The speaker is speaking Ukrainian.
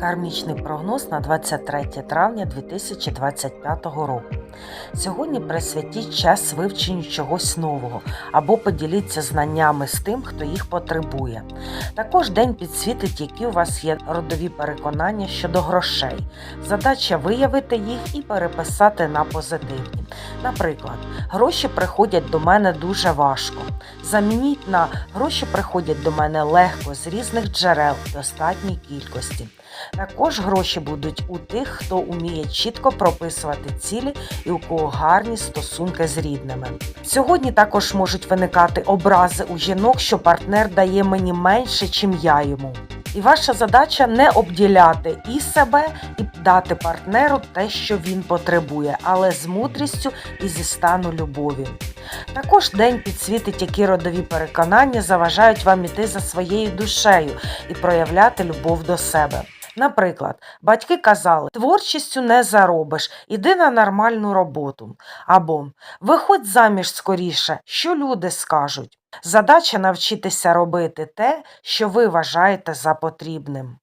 Кармічний прогноз на 23 травня 2025 року. Сьогодні присвятіть час вивченню чогось нового або поділіться знаннями з тим, хто їх потребує. Також день підсвітить, які у вас є родові переконання щодо грошей. Задача виявити їх і переписати на позитивні. Наприклад, гроші приходять до мене дуже важко. Замініть на гроші приходять до мене легко з різних джерел в достатній кількості. Також гроші будуть у тих, хто уміє чітко прописувати цілі і у кого гарні стосунки з рідними. Сьогодні також можуть виникати образи у жінок, що партнер дає мені менше, чим я йому. І ваша задача не обділяти і себе, і дати партнеру те, що він потребує, але з мудрістю і зі стану любові. Також день підсвітить, які родові переконання заважають вам іти за своєю душею і проявляти любов до себе. Наприклад, батьки казали, творчістю не заробиш, іди на нормальну роботу. Або виходь заміж скоріше, що люди скажуть. Задача навчитися робити те, що ви вважаєте за потрібним.